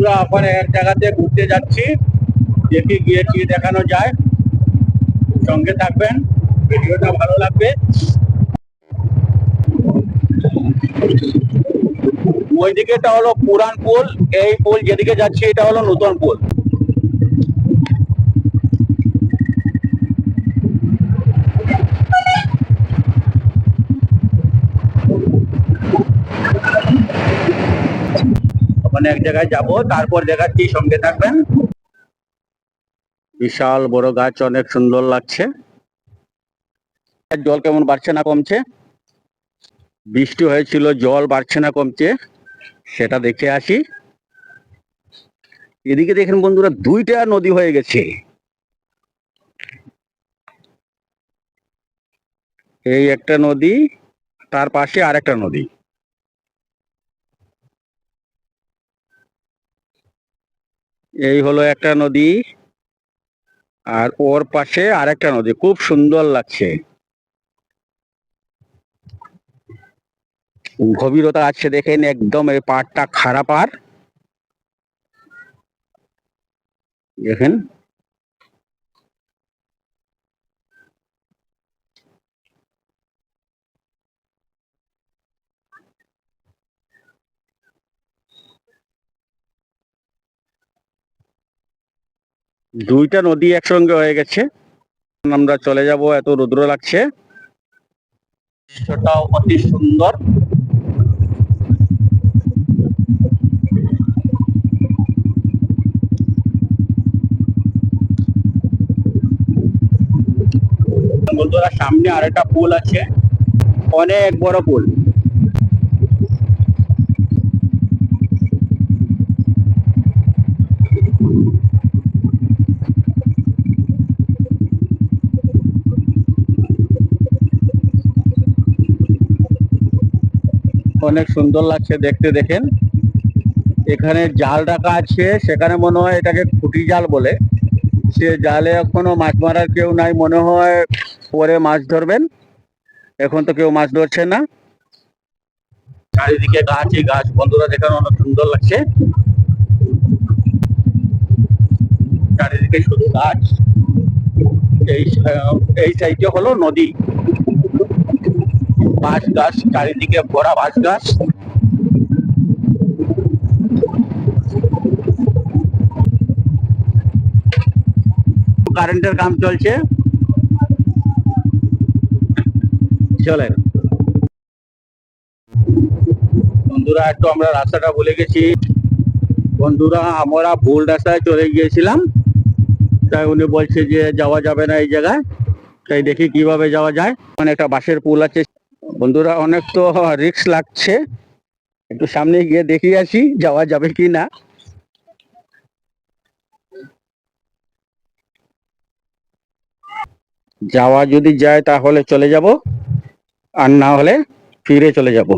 বন্ধুরা এখন এক জায়গাতে ঘুরতে যাচ্ছি। দেখি গিয়ে কি দেখানো যায়। সঙ্গে থাকবেন। ভিডিওটা ভালো লাগবে। ওইদিকেটা হলো পুরান পুল। এই পুল যেদিকে যাচ্ছি, এটা হলো নতুন পুল। ওখানে এক জায়গায় যাব, তারপর দেখাচ্ছি সঙ্গে থাকবেন। বিশাল বড় গাছ, অনেক সুন্দর লাগছে। জল কেমন বাড়ছে না কমছে? বৃষ্টি হয়েছিল, জল বাড়ছে না কমছে, সেটা দেখে আসি। এদিকে দেখেন বন্ধুরা, দুইটা নদী হয়ে গেছে। এই একটা নদী, তার পাশে আর একটা নদী। এই হলো একটা নদী আর ওর পাশে আর একটা নদী, খুব সুন্দর লাগছে। গভীরতা আছে দেখেন, একদম এই পাড়টা খারাপ আর। দেখেন দুইটা নদী একসঙ্গে হয়ে গেছে। আমরা চলে যাব, এত রুদ্র লাগছে। দৃশ্যটাও অতি সুন্দর। বন্ধুরা, সামনে আরেকটা পুল আছে। অনেক বড় পুল। অনেক সুন্দর লাগছে দেখতে, দেখেন। এখানে জাল রাখা আছে, সেখানে মনে হয় এটাকে খুঁটি জাল বলে। সে জালে এখনও মাছ মারার কেউ নাই, মনে হয় পরে মাছ ধরবেন। এখন তো কেউ মাছ ধরছে না। চারিদিকে গাছই গাছ, বন্ধুরা দেখানো অনেক সুন্দর লাগছে। চারিদিকে শুধু গাছ। এই এই সাইডে হলো নদী। বাঁশ গাছ, চারিদিকে ভরা বাঁশ গাছ। কারেন্টের কাম চলছে। চলেন। বন্ধুরা, একটু আমরা রাস্তাটা ভুলে গেছি। বন্ধুরা, আমরা ভুল রাস্তায় চলে গিয়েছিলাম। তাই উনি বলছে যে যাওয়া যাবে না এই জায়গায়। তাই দেখি কীভাবে যাওয়া যায়। মানে একটা বাঁশের পুল আছে। বন্ধুরা, অনেক তো রিক্স লাগছে। একটু সামনে গিয়ে দেখি আসি, যাওয়া যাবে কি না। যাওয়া যদি যায় তাহলে চলে যাব, আর না হলে ফিরে চলে যাব।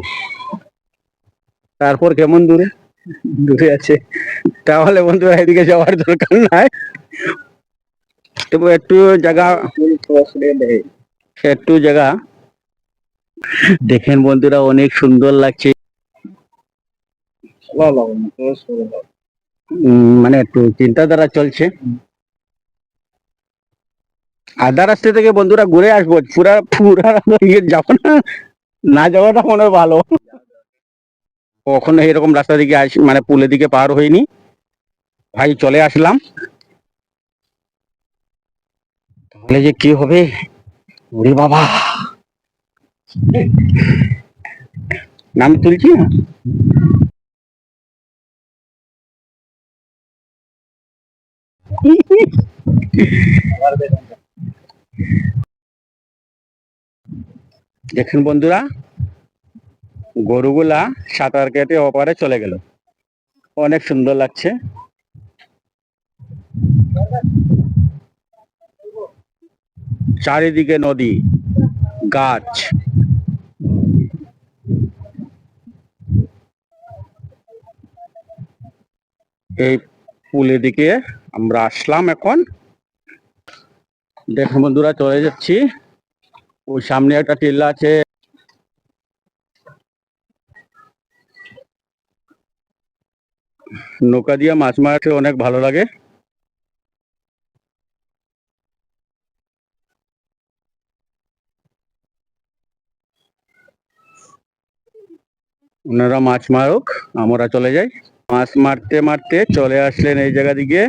তারপর কেমন দূরে? দূরে আছে। তাহলে বন্ধুরা, এদিকে যাওয়ার দরকার নাই। তবু একটু জায়গা একটু জায়গা দেখেন বন্ধুরা, অনেক সুন্দর লাগছে। মানে একটু চিন্তাধারা চলছে। আধা রাস্তা থেকে বন্ধুরা ঘুরে আসব। পুরা পুরা যাব না। না যাওয়াটা মনে হয় ভালো। কখনো এরকম রাস্তা দিকে আস মানে পুলের দিকে পার হইনি। ভাই, চলে আসলাম। তাহলে যে কি হবে? ওরে বাবা! নাম তুলছি না? দেখেন বন্ধুরা, গরুগুলা সাঁতার কেটে ওপারে চলে গেল। অনেক সুন্দর লাগছে। চারিদিকে নদী, গাছ। এই পুলের দিকে আমরা আসলাম এখন। দেখুন বন্ধুরা, চলে যাচ্ছি। ওই সামনে একটা টিল্লা আছে। নৌকা দিয়ে মাছ মারতে অনেক ভালো লাগে। ওনারা মাছ মারুক, আমরা চলে যাই। মাছ মারতে মারতে চলে আসলেন এই জায়গা দিকে।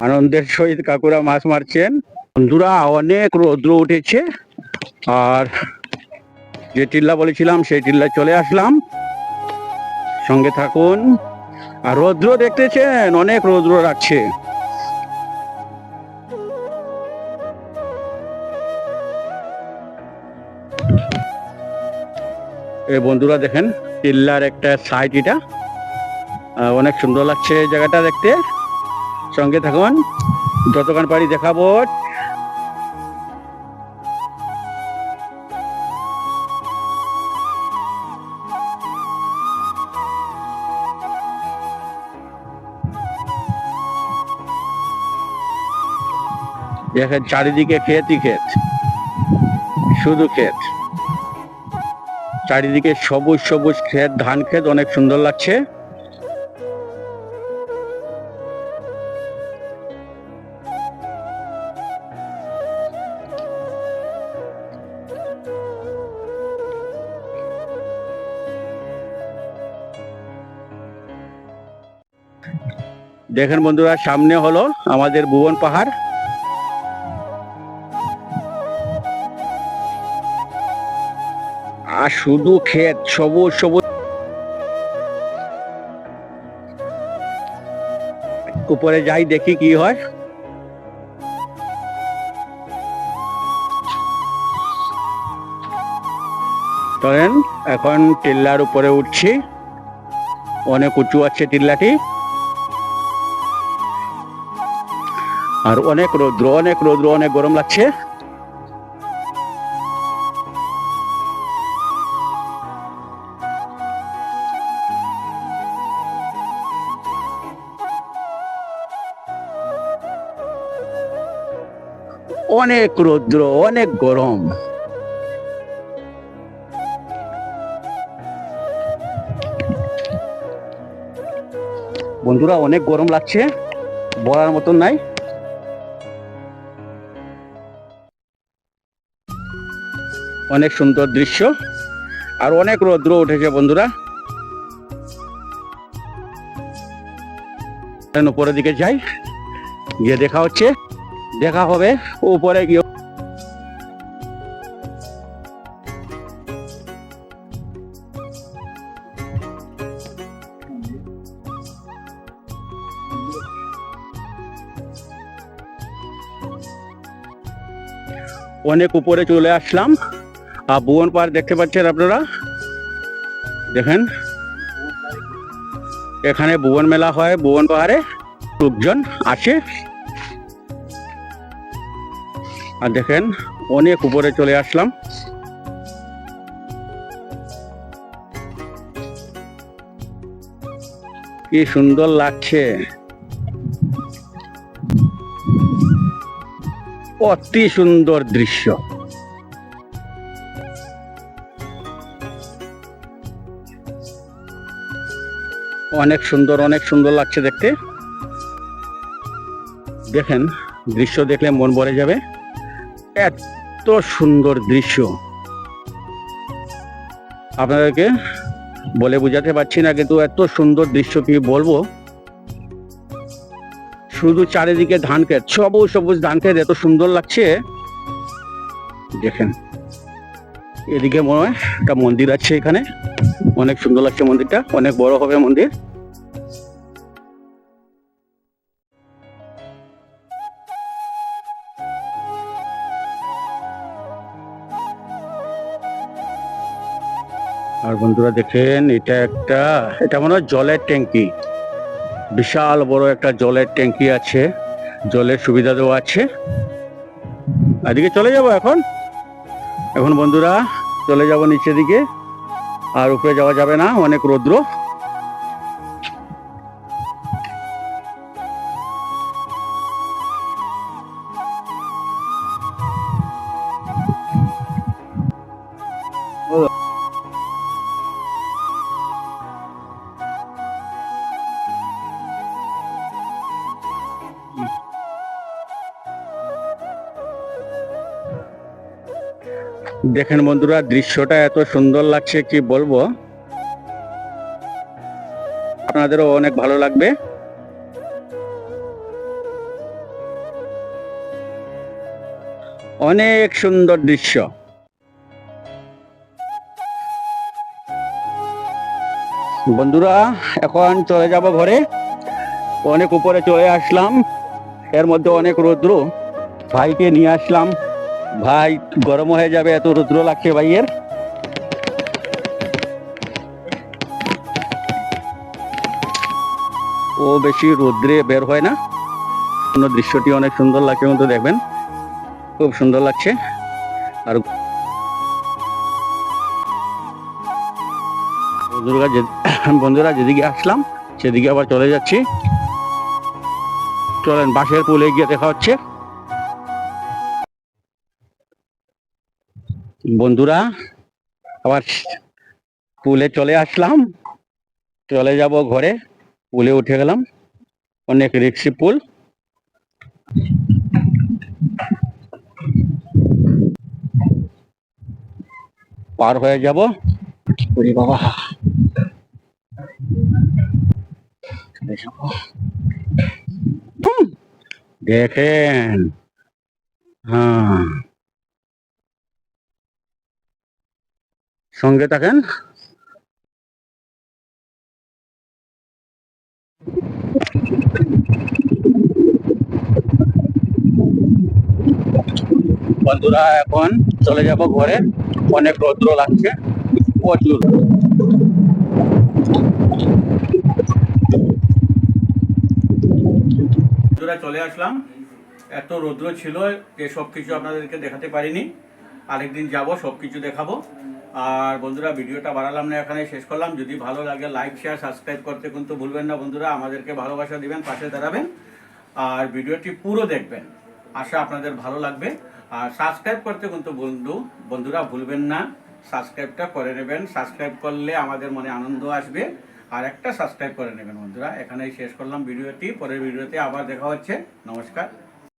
আনন্দের সহিত কাকুরা মাছ মারছেন। বন্ধুরা, অনেক রৌদ্র উঠেছে। আর যে টিল্লা বলেছিলাম, সেই টিল্লা চলে আসলাম। সঙ্গে থাকুন। আর রৌদ্র দেখতেছেন, অনেক রৌদ্র রাখছে বন্ধুরা দেখেন, টিল্লার একটা সাইড এটা। অনেক সুন্দর লাগছে জায়গাটা দেখতে। সঙ্গে থাকুন, যতক্ষণ পারি দেখাবো। দেখেন, চারিদিকে ক্ষেতই ক্ষেত। শুধু ক্ষেত। চারিদিকে সবুজ সবুজ ক্ষেত, ধান ক্ষেত, অনেক সুন্দর লাগছে। দেখেন বন্ধুরা, সামনে হলো আমাদের ভুবন পাহাড়। আর শুধু ক্ষেত, সবুজ সবুজ। উপরে যাই দেখি কি হয়। চলেন, এখন টিল্লার উপরে উঠছি। অনেক উঁচু আছে টিল্লাটি। আর অনেক রৌদ্র অনেক রৌদ্র, অনেক গরম লাগছে। অনেক রৌদ্র, অনেক গরম। বন্ধুরা, অনেক গরম লাগছে, বলার মতন নাই। অনেক সুন্দর দৃশ্য, আর অনেক রৌদ্র উঠেছে বন্ধুরা। উপরের দিকে যাই, গিয়ে দেখা হচ্ছে। দেখা হবে উপরে গিয়ে অনেক উপরে চলে আসলাম। আর ভুবন পাহাড় দেখতে পাচ্ছেন আপনারা? দেখেন। এখানে ভুবন মেলা হয়, ভুবন পাহাড়ে লোকজন আসে। আর দেখেন, অনেক উপরে চলে আসলাম। কি সুন্দর লাগছে। অতি সুন্দর দৃশ্য। অনেক সুন্দর অনেক সুন্দর লাগছে দেখতে। দেখেন, দৃশ্য দেখলে মন ভরে যাবে। এত সুন্দর দৃশ্য। আপনাদেরকে বলে বোঝাতে পারছি না, কিন্তু এত সুন্দর দৃশ্য কি বলব? শুধু চারিদিকে ধান খেত সবুজ সবুজ ধান খেত এত সুন্দর লাগছে। দেখেন, এদিকে মনে হয় একটা মন্দির আছে এখানে। অনেক সুন্দর লাগছে মন্দিরটা, অনেক বড় হবে মন্দির। আর বন্ধুরা দেখেন, এটা একটা, এটা মনে হয় জলের ট্যাঙ্কি। বিশাল বড় একটা জলের ট্যাঙ্কি আছে, জলের সুবিধা দেওয়া আছে। এদিকে চলে যাব এখন। এখন বন্ধুরা, চলে যাব নিচের দিকে। আর উপরে যাওয়া যাবে না, অনেক রৌদ্র। দেখেন বন্ধুরা, দৃশ্যটা এত সুন্দর লাগছে, কি বলব? আপনাদেরও অনেক ভালো লাগবে। অনেক সুন্দর দৃশ্য। বন্ধুরা, এখন চলে যাব ঘরে। অনেক উপরে চলে আসলাম। এর মধ্যে অনেক রৌদ্র। ভাইকে নিয়ে আসলাম। ভাই, গরম হয়ে যাবে, এত রৌদ্র লাগছে ভাইয়ের। ও বেশি রৌদ্রে বের হয় না। অন্য দৃশ্যটি অনেক সুন্দর লাগছে কিন্তু দেখবেন। খুব সুন্দর লাগছে। আর বন্ধুরা বন্ধুরা, যেদিকে আসলাম, সেদিকে আবার চলে যাচ্ছি। চলেন বাসের পুলে গিয়ে দেখা হচ্ছে। বন্ধুরা আবার পুলে চলে আসলাম। চলে যাব ঘরে পুলে উঠে গেলাম। অনেক রিক্সি পুল। পার হয়ে যাব। ওরে বাবা। চলে যাব দেখেন। হ্যাঁ। সঙ্গে থাকেন। বন্ধুরা, এখন চলে যাব ঘরে। অনেক রৌদ্র লাগছে, প্রচুর। বন্ধুরা, চলে আসলাম। এত রৌদ্র ছিল যে সব কিছু আপনাদেরকে দেখাতে পারিনি। আরেকদিন যাব সব কিছু দেখাবো। আর বন্ধুরা, ভিডিওটা বাড়ালাম না, এখানে শেষ করলাম। যদি ভালো লাগে লাইক শেয়ার সাবস্ক্রাইব করতে কিন্তু ভুলবেন না বন্ধুরা। আমাদেরকে ভালোবাসা দিবেন, পাশে দাঁড়াবেন। আর ভিডিওটি পুরো দেখবেন। আশা আপনাদের ভালো লাগবে। আর সাবস্ক্রাইব করতে কিন্তু বন্ধু, বন্ধুরা ভুলবেন না। সাবস্ক্রাইবটা করে নেবেন। সাবস্ক্রাইব করলে আমাদের মনে আনন্দ আসবে। আর একটা সাবস্ক্রাইব করে নেবেন বন্ধুরা। এখানেই শেষ করলাম ভিডিওটি। পরের ভিডিওতে আবার দেখা হচ্ছে। নমস্কার।